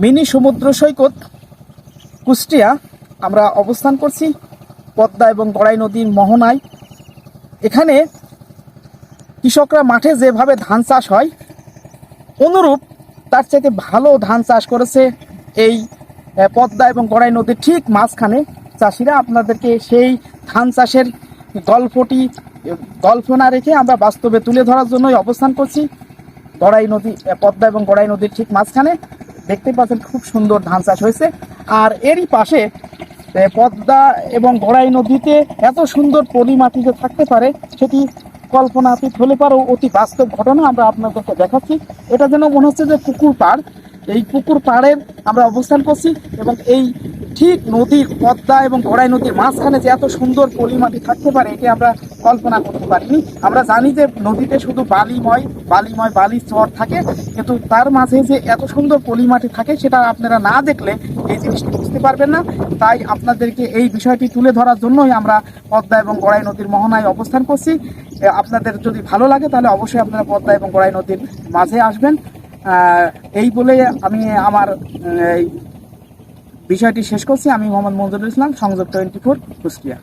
Mini সমুদ্র সৈকত, কুষ্টিয়া, আমরা অবস্থান করছি পদ্মা এবং গড়াই নদীর মোহনায়। এখানে কৃষকরা মাঠে যেভাবে ধান চাষ হয়, অনুরূপ তার চাইতে ভালো ধান চাষ করেছে এই পদ্মা এবং গড়াই নদীর ঠিক মাঝখানে। চাষিরা আপনাদেরকে সেই ধান চাষের গল্পটি গল্প না রেখে আমরা বাস্তবে তুলে ধরার জন্যই অবস্থান করছি। গড়াই নদী পদ্মা এবং গড়াই নদীর ঠিক মাঝখানে। দেখতে পাচ্ছেন খুব সুন্দর ধান চাষ হয়েছে। আর এরই পাশে পদ্মা এবং গড়াই নদীতে এত সুন্দর পলিমাটি যে থাকতে পারে, সেটি কল্পনাতীত হলে পারেও অতি বাস্তব ঘটনা আমরা আপনাদেরকে দেখাচ্ছি। এটা যেন মনে হচ্ছে যে পুকুর পাড়। এই পুকুর পাড়ের আমরা অবস্থান করছি এবং এই ঠিক নদীর পদ্মা এবং গড়াই নদীর মাঝখানে যে এত সুন্দর পলিমাটি থাকতে পারে এটি আমরা কল্পনা করতে পারিনি। আমরা জানি যে নদীতে শুধু বালিময় বালিময় বালির চর থাকে, কিন্তু তার মাঝে যে এত সুন্দর পলিমাটি থাকে, সেটা আপনারা না দেখলে এই জিনিসটি বুঝতে পারবেন না। তাই আপনাদেরকে এই বিষয়টি তুলে ধরার জন্যই আমরা পদ্মা এবং গড়াই নদীর মোহনায় অবস্থান করছি। আপনাদের যদি ভালো লাগে, তাহলে অবশ্যই আপনারা পদ্মা এবং গড়াই নদীর মাঝে আসবেন। এই বলে আমি আমার বিষয়টি শেষ করছি। আমি মোহাম্মদ মঞ্জুরুল ইসলাম সংযোগ টোয়েন্টি ফোর কুষ্টিয়া।